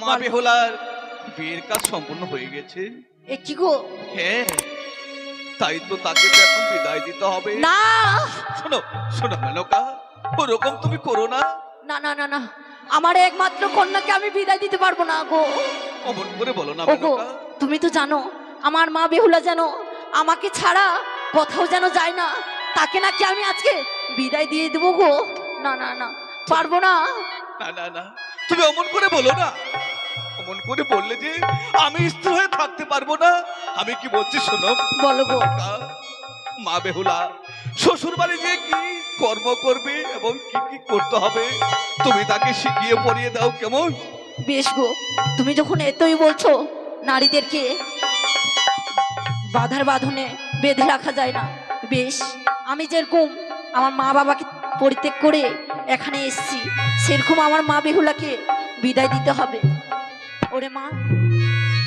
মা বেহুলার বিয়ের কাজ সম্পূর্ণ হয়ে গেছে। এ কি গো? হ্যাঁ তাই তো তাকে তো এখন বিদায় দিতে হবে। না! শোনো শোনো মেনকা ওরকম তুমি করো না। না না না না আমার একমাত্র কন্যাকে আমি বিদায় দিতে পারব না গো। অমন করে বলো না মেনকা। তুমি তো জানো আমার মা বেহুলা যেন আমাকে ছাড়া কোথাও যেন যায় না তাকে নাকি আমি আজকে বিদায় দিয়ে দেবো গো। না না না পারব না। না না না তুমি অমন করে বলো না। অমন করে বললে যে আমি স্থির হয়ে থাকতে পারব না। আমি কি বলছি শোনো? বলো গো। মা বেহুলা শ্বশুর বাড়ি গিয়ে কি কর্ম করবে এবং কি কি করতে হবে? তুমি তাকে শিখিয়ে পড়িয়ে দাও কেমন? বেশ গো তুমি যখন এতই বলছো নারীদেরকে বাধার বাঁধনে বেঁধে রাখা যায় না। বেশ আমি যেরকম আমার মা বাবাকে পরিত্যাগ করে এখানে এসেছি সেরকম আমার মা বেহুলাকে বিদায় দিতে হবে। ওরে মা।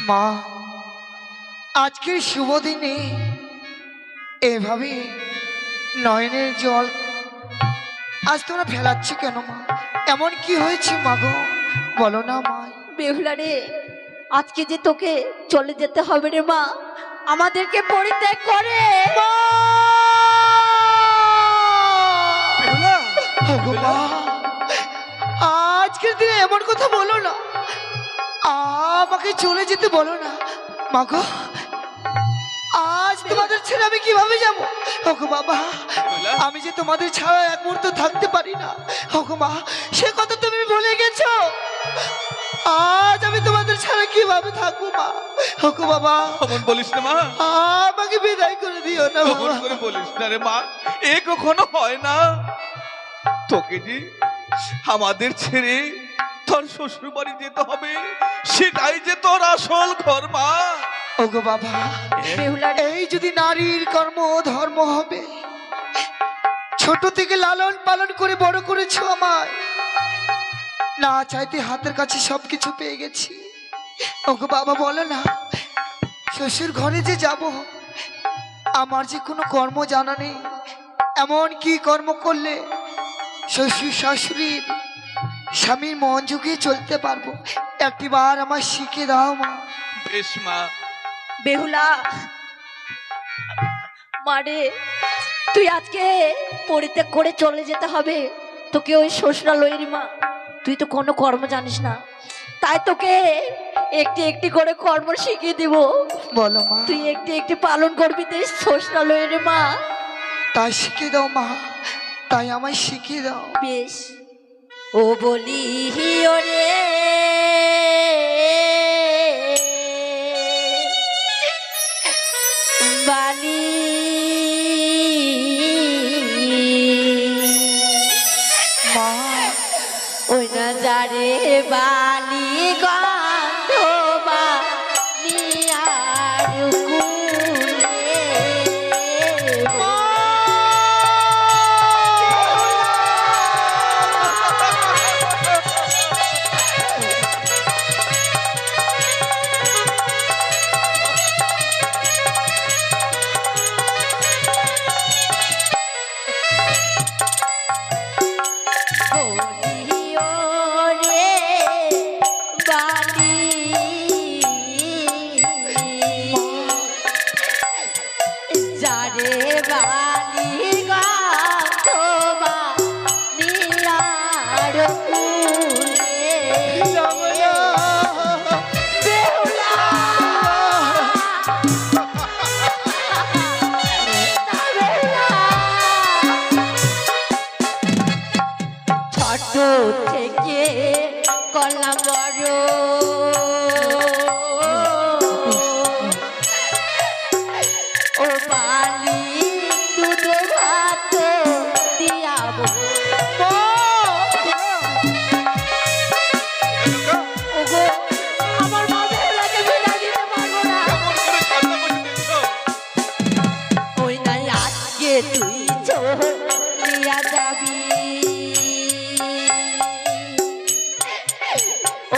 মা আজকের শুভ দিনে এভাবে নয়নের জল আজ তোমরা ফেলাচ্ছ কেন মা? এমন কি হয়েছে মা গো? বলো না মা বেহুলা রে আজকে যে তোকে চলে যেতে হবে রে মা আমাদেরকে পরিত্যাগ করে। বেহুলা! মা আজকের দিনে এমন কথা বলো না। আমাকে চলে যেতে বলো না। মা গো আজ তোমাদের ছেড়ে আমি কীভাবে যাব? ওগো বাবা আমি যে তোমাদের ছাড়া এক মুহূর্ত থাকতে পারি না। ওগো মা সে কথা তুমি ভুলে গেছো? আজ আমি তোমাদের ছাড়া কীভাবে থাকব মা? ওগো বাবা অমন বলিস না মা। আমাকে বিদায় করে দিও না অমন করে বলিস না রে মা। এ কখনো হয় না। তোকে যে আমাদের ছেড়ে তোর শ্বশুর বাড়ি যেতে হবে সেটাই যে তোর আসল ঘর মা। ওগো বাবা এই যদি নারীর কর্ম ধর্ম হবে ছোট থেকে লালন পালন করে বড় করেছ আমায় না চাইতে হাতের কাছে সবকিছু পেয়ে গেছি। ওগো বাবা বলো না শ্বশুর ঘরে যে যাব আমার যে কোনো কর্ম জানা নেই। এমন কি কর্ম করলে শ্বশুর শাশুড়ির স্বামীর মন জুগিয়ে চলতে পারব। একটিবার আমার শিখে দাও মা। বেশ মা বেহুলা মারে তুই আজকে পরিত্যাগ করে চলে যেতে হবে। তোকে ওই শ্বশুরালয়েরই মা। তুই তো কোনো কর্ম জানিস না। তাই তোকে একটি একটি করে কর্ম শিখিয়ে দিব। বলো মা। তুই একটি একটি পালন করবি তুই শ্বশুরালয়ের মা। তাই শিখিয়ে দাও মা। তাই আমায় শিখিয়ে দাও। বেশ। ও বলি ওরে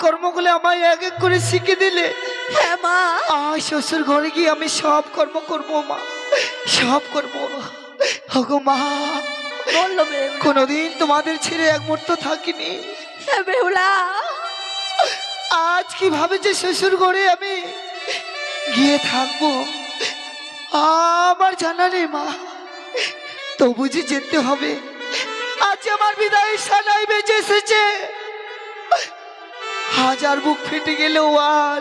কর্মগুলো আমায় এক এক করে শিখে দিলে। হ্যাঁ মা। আজ শ্বশুর ঘরে গিয়ে আমি সব কর্ম করব মা। সব করব হগো মা। বলল কোনোদিন তোমাদের ছেড়ে এক মুহূর্ত থাকিনি। হ্যাঁ বেহুলা। আজ কীভাবে যে শ্বশুর ঘরে আমি গিয়ে থাকব আমার জানা নেই মা। তবু যে যেতে হবে। আজ আমার বিদায় সানাই বেঁচে এসেছে। হাজার বুক ফেটে গেলেও আর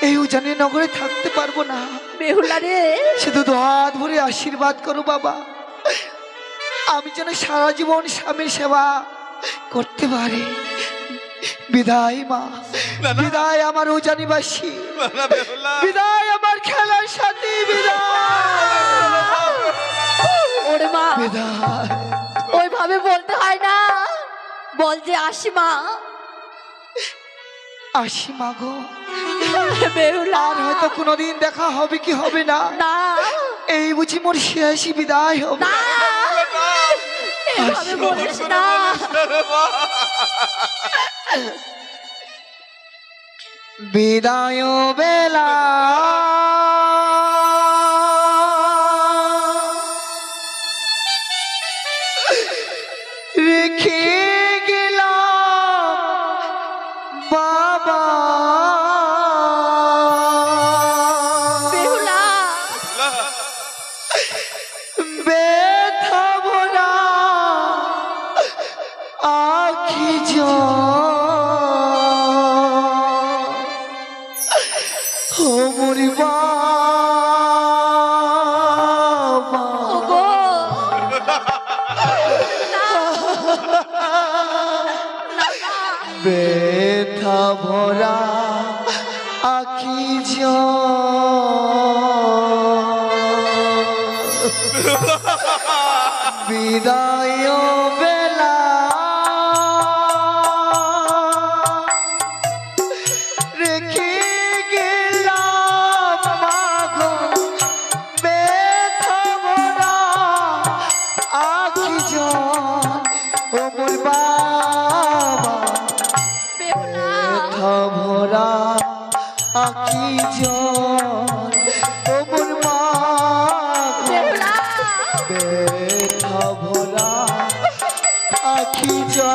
এই উজানি নগরে থাকতে পারব না। বেহুলা রে। শুধু দু হাত ভরে আশীর্বাদ করো বাবা। আমি যেন সারা জীবন স্বামীর সেবা করতে পারি। বিদায় মা। বিদায় আমার উজানিবাসী। বিদায় আমার খেলার সাথী বিদায়। মা। বিদায়। ওইভাবে বলতে হয় না। বল যে আসি মা। আসি মা গো। বেহুলা। আর হয়তো কোনোদিন দেখা হবে কি হবে না। না। এই বুঝি মোর শেষ বিদায় হবে। বিদায় বেলা। ও ব্যথা ভরা আখি যা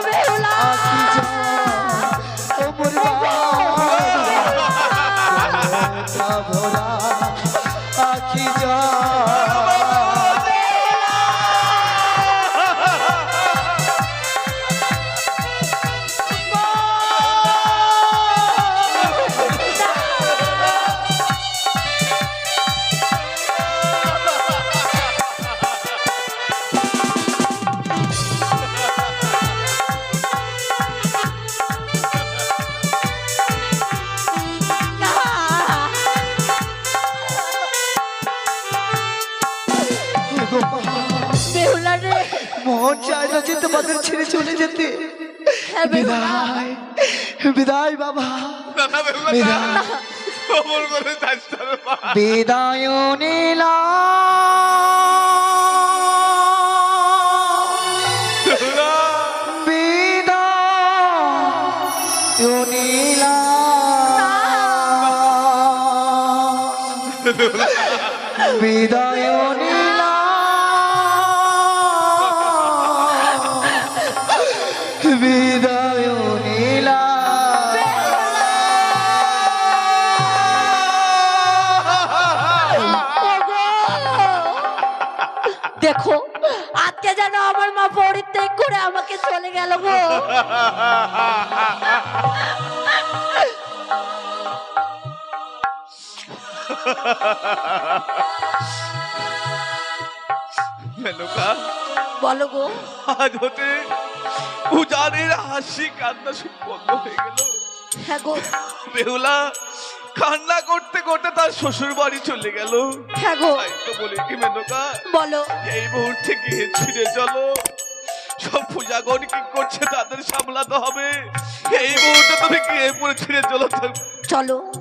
ছেড়ে চলে যেতে। হ্যাঁ বিদায় বিদায় বাবা। বিদায়। বিদায় নীলা নীলা। দেখো আজকে যেন আমার মা পরিত্যাগ করে আমাকে চলে গেল গো। বলো গো। আজ হতে উজানের হাসি কান্না সব বন্ধ হয়ে গেল। হ্যাঁ গো। বেহুলা কান্না করতে করতে তার শ্বশুর বাড়ি চলে গেল। হ্যাঁ গো। তাই তো বলি কি মেনকা? বলো। এই মুহূর্তে গিয়ে ছিঁড়ে চলো। সব পূজাগণ কি করছে তাদের সামলাতে হবে? এই মুহূর্তে তুমি গিয়ে পরে ছিঁড়ে চলো। চলো।